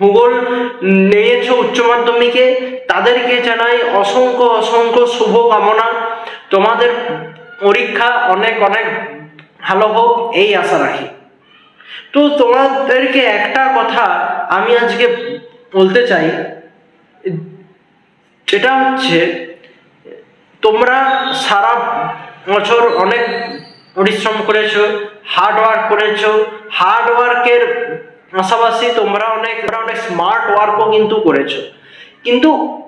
ভূগোল নিয়েছো উচ্চ মাধ্যমিকে, তাদেরকে জানাই অসংখ্য অসংখ্য শুভ কামনা। তোমাদের পরীক্ষা অনেক অনেক ভালো হোক, এই আশা রাখি। তো তোমাদেরকে একটা কথা আমি আজকে বলতে চাই। যেটা হচ্ছে, তোমরা সারা বছর অনেক পরিশ্রম করেছ হার্ড ওয়ার্ক করেছ হার্ড ওয়ার্কের পাশাপাশি তোমরা অনেক অনেক স্মার্ট ওয়ার্কও কিন্তু করেছ। কিন্তু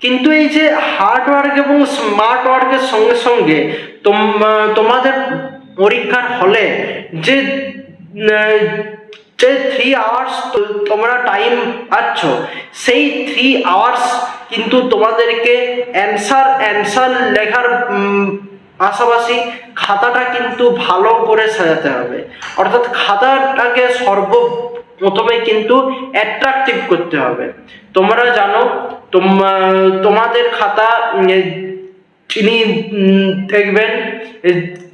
কিন্তু এই যে হার্ড ওয়ার্ক এবং স্মার্ট ওয়ার্কের সঙ্গে সঙ্গে তোম- তোমাদের পরীক্ষার হলে যে যে থ্রি আওয়ার্স তোমরা টাইম পাচ্ছ, সেই থ্রি আওয়ার্স কিন্তু তোমাদেরকে অ্যান্সার অ্যান্সার লেখার পাশাপাশি খাতাটা কিন্তু ভালো করে সাজাতে হবে। অর্থাৎ খাতাটাকে সর্ব প্রথমে কিন্তু অ্যাট্রাকটিভ করতে হবে। তোমরা জানো, তোম- তোমাদের খাতা যিনি দেখবেন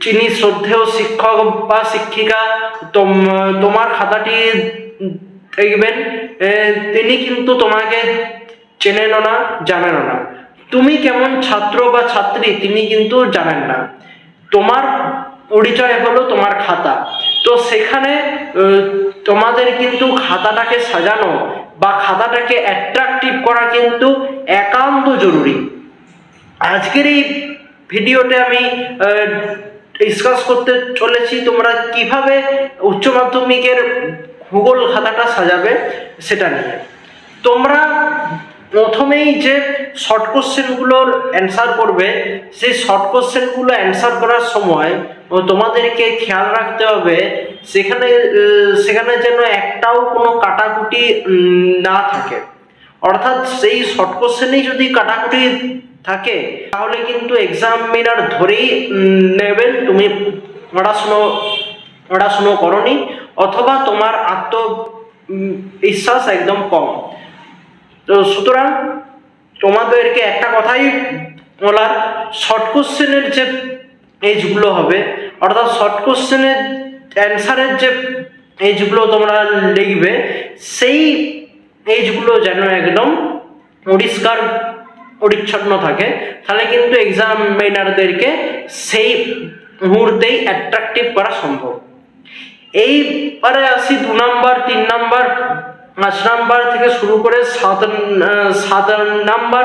যিনি শ্রদ্ধেয় শিক্ষক বা শিক্ষিকা, তোম- তোমার খাতাটি দেখবেন তিনি কিন্তু তোমাকে চেনেন না জানেন না। তুমি কেমন ছাত্র বা ছাত্রী তিনি কিন্তু জানেন না। তোমার পরিচয় হলো তোমার খাতা। তো সেখানে তোমাদের কিন্তু খাতাটাকে সাজানো বা খাতাটাকে অ্যাট্রাকটিভ করা কিন্তু একান্ত জরুরি। আজকের এই ভিডিওতে আমি ডিসকাস করতে চলেছি তোমরা কীভাবে উচ্চ মাধ্যমিকের ভূগোল খাতাটা সাজাবে সেটা নিয়ে। তোমরা প্রথমেই যে শর্ট কোশ্চেনগুলোর অ্যান্সার করবে, সেই শর্ট কোশ্চেনগুলো অ্যান্সার করার সময় তোমাদেরকে খেয়াল রাখতে হবে, সেখানে সেখানে যেন একটাও কোনো কাটাকুটি না থাকে। অর্থাৎ সেই শর্ট কোশ্চেনেই যদি কাটাকুটি থাকে, তাহলে কিন্তু এক্সামিনার ধরেই নেবেন, তুমি পড়াশুনো পড়াশুনো করনি, অথবা তোমার আত্ম বিশ্বাস একদম কম। তো সুতরাং তোমাদেরকে একটা কথাই বলার শর্ট কোশ্চেনের যে পেজগুলো হবে, অর্থাৎ শর্ট কোশ্চেনের অ্যান্সারের যে পেজগুলো তোমরা লিখবে, সেই পেজগুলো যেন একদম পরিষ্কার, পরিচ্ছন্ন থাকে। তাহলে কিন্তু এক্সামিনারদেরকে সেই মুহূর্তেই অ্যাট্রাকটিভ করা সম্ভব। এইবারে আসি দু নাম্বার তিন নাম্বার পাঁচ নাম্বার থেকে শুরু করে সাত সাত নাম্বার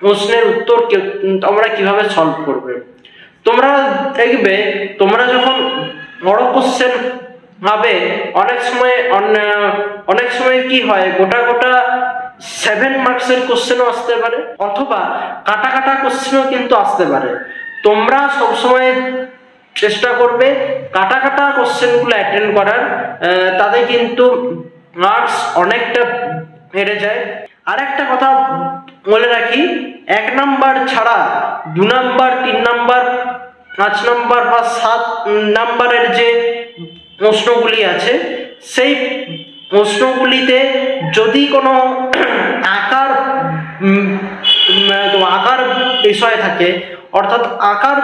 প্রশ্নের উত্তর তোমরা কীভাবে সলভ করবে? তোমরা দেখবে, তোমরা যখন বড় কোশ্চেন ভাবে, অনেক সময় অনেক সময় কি হয়, গোটা গোটা সেভেন মার্কসের কোশ্চেনও আসতে পারে, অথবা কাটা কাটা কোশ্চেনও কিন্তু আসতে পারে। তোমরা সবসময় চেষ্টা করবে। কাটা কাটা কোশ্চেনগুলো অ্যাটেন্ড করার তাতে কিন্তু মার্কস অনেকটা বেড়ে যায়। আর একটা কথা বলে রাখি, এক নাম্বার ছাড়া দু নাম্বার, তিন নাম্বার, পাঁচ নাম্বার বা সাত নাম্বারের যে প্রশ্নগুলি আছে, সেই প্রশ্নগুলিতে যদি কোনো আকার আকার বিষয় থাকে, অর্থাৎ আকার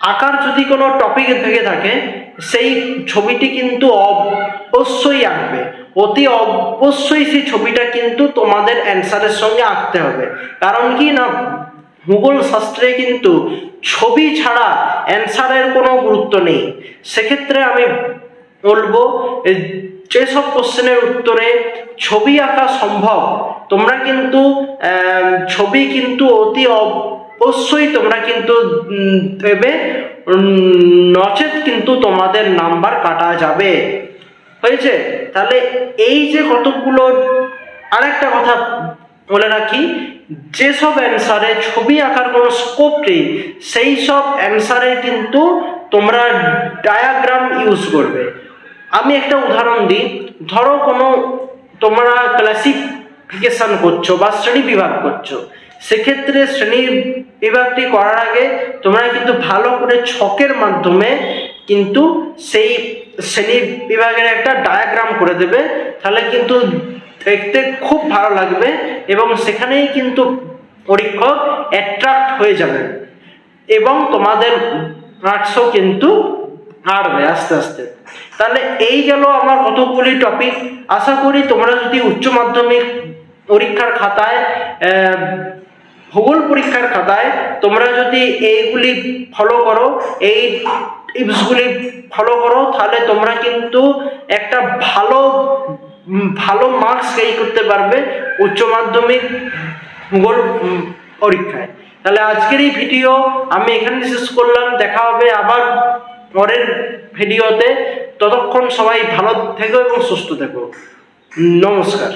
আকার যদি কোনো টপিক থেকে থাকে, সেই ছবিটি কিন্তু অবশ্যই আঁকবে। অতি অবশ্যই সেই ছবিটা কিন্তু তোমাদের অ্যান্সারের সঙ্গে আঁকতে হবে। কারণ কি না ভূগোল শাস্ত্রে কিন্তু ছবি ছাড়া অ্যান্সারের কোনো গুরুত্ব নেই। সেক্ষেত্রে আমি বলব যেসব কোশ্চেনের উত্তরে ছবি আঁকা সম্ভব, তোমরা কিন্তু ছবি কিন্তু অতি অবশ্যই তোমরা কিন্তু দেবে নচেত কিন্তু তোমাদের নাম্বার কাটা যাবে। হয়েছে? তাহলে এই যে কতগুলো আরেকটা কথা বলে রাখি, যেসব অ্যান্সারে ছবি আঁকার কোনো স্কোপ নেই, সেই সব অ্যান্সারে কিন্তু তোমরা ডায়াগ্রাম ইউজ করবে। আমি একটা উদাহরণ দিই, ধরো কোনো তোমরা ক্লাসিফিকেশন করছ বা শ্রেণি বিভাগ করছ। সেক্ষেত্রে শ্রেণি বিভাগটি করার আগে তোমরা কিন্তু ভালো করে ছকের মাধ্যমে কিন্তু সেই শ্রেণি বিভাগের একটা ডায়াগ্রাম করে দেবে। তাহলে কিন্তু দেখতে খুব ভালো লাগবে এবং সেখানেই কিন্তু পরীক্ষক অ্যাট্রাক্ট হয়ে যাবে এবং তোমাদের মার্কসও কিন্তু হারবে আস্তে আস্তে। তাহলে এই গেল আমার কতগুলি টপিক আশা করি তোমরা যদি উচ্চ মাধ্যমিক পরীক্ষার খাতায় ভূগোল পরীক্ষার খাতায় তোমরা যদি এইগুলি ফলো করো, এই টিপসগুলি ফলো করো, তাহলে তোমরা কিন্তু একটা ভালো ভালো মার্কস গেই করতে পারবে উচ্চ মাধ্যমিক ভূগোল পরীক্ষায়। তাহলে আজকের এই ভিডিও আমি এখানে শেষ করলাম। দেখা হবে আবার পরের ভিডিওতে ততক্ষণ সবাই ভালো থেকো এবং সুস্থ থেকো। নমস্কার।